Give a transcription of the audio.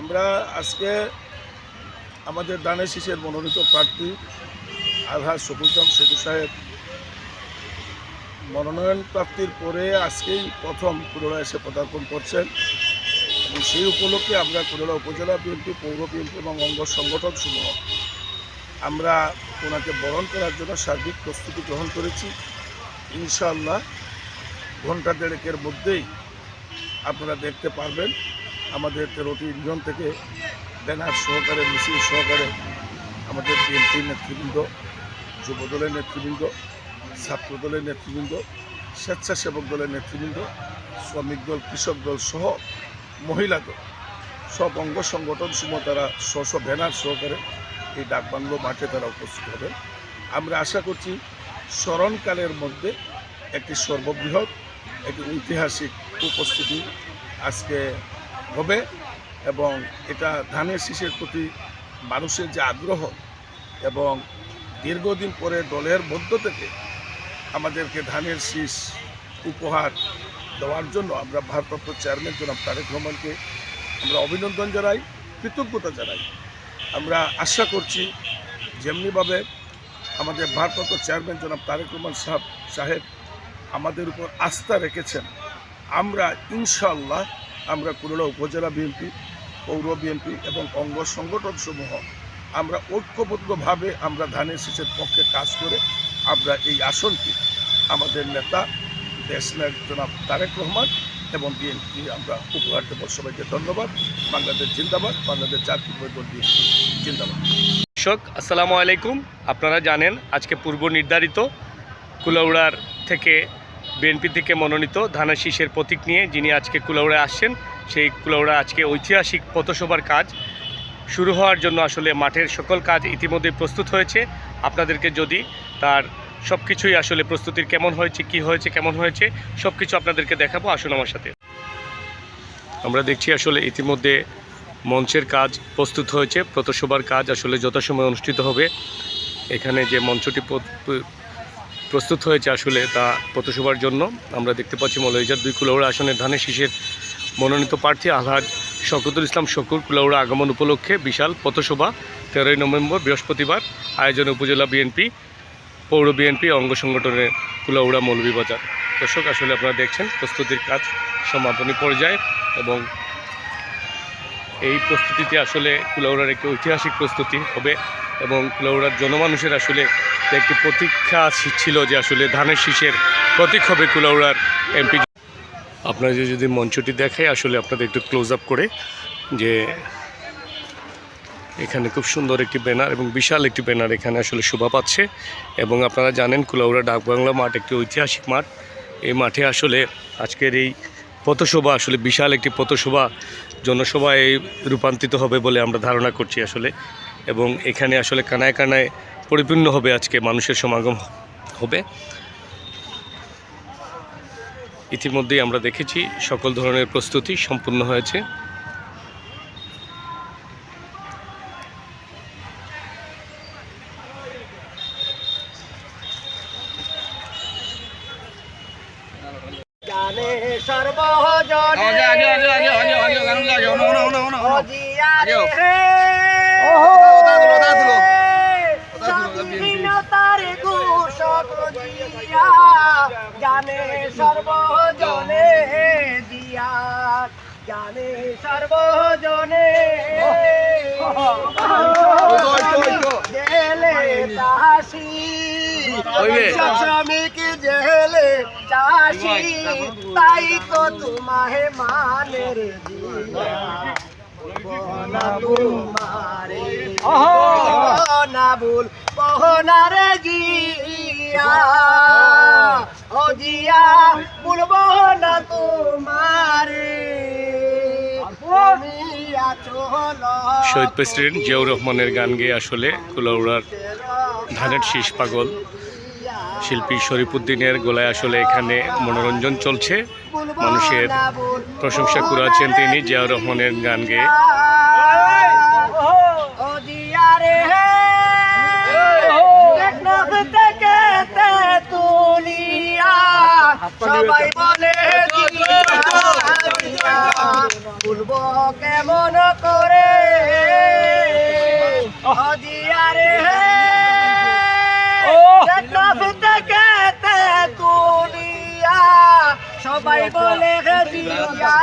আমরা আজকে আমাদের দানের শীষের মনোনীত প্রার্থী আলহাজ শকুরজাম শকুর সাহেব। মনোনয়ন প্রাপ্তির পরে আজকেই প্রথম কুড়োলা এসে পদার্পণ করছেন। এবং সেই উপলক্ষে আমরা কুড়োলা উপজেলা বিএনপি, পৌর বিএনপি এবং অঙ্গ সংগঠন সমূহ আমরা ওনাকে বরণ করার জন্য সার্বিক প্রস্তুতি গ্রহণ করেছি। ইনশাআল্লাহ ঘণ্টা দেড়েকের মধ্যেই আপনারা দেখতে পারবেন। আমাদের তেরোটি ইউনিয়ন থেকে ব্যানার সহকারে, মিছিল সহকারে আমাদের বিএনপি নেতৃবৃন্দ, যুবদলের নেতৃবৃন্দ ছাত্র দলের নেতৃবৃন্দ, স্বেচ্ছাসেবক দলের নেতৃবৃন্দ, শ্রমিক দল, কৃষক দল সহ মহিলা দল। সব অঙ্গ সংগঠন সমূহ তারা স্ব স্ব ব্যানার সহকারে এই ডাকবাংলো মাঠে তারা উপস্থিত হবেন আমরা আশা করছি স্মরণকালের মধ্যে একটি সর্ববৃহৎ, একটি ঐতিহাসিক উপস্থিতি আজকে হবে এবং এটা ধানের শীষের প্রতি মানুষের যে আগ্রহ এবং দীর্ঘদিন পরে দলের মধ্য থেকে আমাদেরকে ধানের শীষ উপহার দেওয়ার জন্য আমরা ভারপ্রাপ্ত চেয়ারম্যান জনাব তারেক রহমানকে আমরা অভিনন্দন জানাই, কৃতজ্ঞতা জানাই। আমরা আশা করছি যেমনিভাবে আমাদের ভারপ্রাপ্ত চেয়ারম্যান জনাব তারেক রহমান সাহেব সাহেব আমাদের উপর আস্থা রেখেছেন, আমরা ইনশাআল্লাহ আমরা কুড়লা উপজেলা বিএনপি পৌর বিএনপি এবং অঙ্গ সংগঠন সমূহ আমরা ঐক্যবদ্ধভাবে আমরা ধানের শীষের পক্ষে কাজ করে আমরা এই আসনটি আমাদের নেতা দেশনায়ক জনাব তারেক রহমান এবং বিএনপি আমরা উপহার দেব সবাইকে ধন্যবাদ। বাংলাদেশ জিন্দাবাদ, বাংলাদেশ জাতীয় দল বিএনপি জিন্দাবাদ। দর্শক, আসসালামু আলাইকুম। আপনারা জানেন আজকে পূর্ব নির্ধারিত কুলাউড়ার থেকে বিএনপি থেকে মনোনীত ধানের শীষের প্রতীক নিয়ে যিনি আজকে কুলাউড়ায় আসছেন, সেই কুলাউড়া আজকে ঐতিহাসিক পথসভার কাজ শুরু হওয়ার জন্য আসলে মাঠের সকল কাজ ইতিমধ্যে প্রস্তুত হয়েছে। আপনাদেরকে যদি তার সব কিছুই আসলে প্রস্তুতির কেমন হয়েছে, কি হয়েছে, কেমন হয়েছে সব কিছু আপনাদেরকে দেখাবো, আসুন আমার সাথে। আমরা দেখছি আসলে ইতিমধ্যে মঞ্চের কাজ প্রস্তুত হয়েছে, পথসভার কাজ আসলে যথাসময়ে অনুষ্ঠিত হবে। এখানে যে মঞ্চটি প্রস্তুত হয়েছে আসলে তা পথসভার জন্য। আমরা দেখতে পাচ্ছি মৌলভীজার দুই কুলাউড়া আসনের ধানের শীষের মনোনীত প্রার্থী আলহাজ শকতুল ইসলাম শকুর কুলাউড়া আগমন উপলক্ষে বিশাল পথসভা, তেরোই নভেম্বর বৃহস্পতিবার, আয়োজনে উপজেলা বিএনপি, পৌর বিএনপি, অঙ্গ সংগঠনের কুলাউড়া মৌলভীবাজার। দর্শক, আসলে আপনারা দেখছেন প্রস্তুতির কাজ সমাপনী পর্যায়ে এবং এই প্রস্তুতিতে আসলে কুলাউড়ার একটি ঐতিহাসিক প্রস্তুতি হবে এবং কুলাউড়ার জনমানুষের আসলে একটি প্রতীক্ষা ছিল যে আসলে ধানের শীষের প্রতীক হবে কুলাউড়ার এমপি আপনারা যদি মঞ্চটি দেখায়, আসলে আপনাদের একটু ক্লোজ আপ করে যে এখানে খুব সুন্দর একটি ব্যানার এবং বিশাল একটি ব্যানার এখানে আসলে শোভা পাচ্ছে এবং আপনারা জানেন কুলাউড়া ডাকবাংলা মাঠ একটি ঐতিহাসিক মাঠ। এই মাঠে আসলে আজকের এই পথসভা, আসলে বিশাল একটি পথসভা জনসভায় রূপান্তরিত হবে বলে আমরা ধারণা করছি আসলে। এবং এখানে আসলে কানায় কানায় পরিপূর্ণ হবে আজকে মানুষের সমাগম হবে। ইতিমধ্যেই আমরা দেখেছি সকল ধরনের প্রস্তুতি সম্পূর্ণ হয়েছে জানে সর্বজনে স্বাধীনতার ঘোষক জিয়া জানে সর্বজনে জিয়া জানে সর্বজনে জেলে চাষি ওইবে। শ্রমিক জেলে চাষি? তাই তো তোমাহে বনা তোমারে না ভুল বহনারে জিয়া ও জিয়া না তোমারে। শহীদ প্রেসিডেন্ট জিয়াউর রহমানের গান গেয়ে আসলে কুলাউড়ার ধানের শীষ পাগল শিল্পী শরীফুদ্দিনের গলায় আসলে এখানে মনোরঞ্জন চলছে। মানুষের প্রশংসা করেছেন তিনি জিয়াউর রহমানের গান গেয়ে। সবাই বলে করব কেমন করে? হদিয়ারে তুলিয়া সবাই বলে দিয়া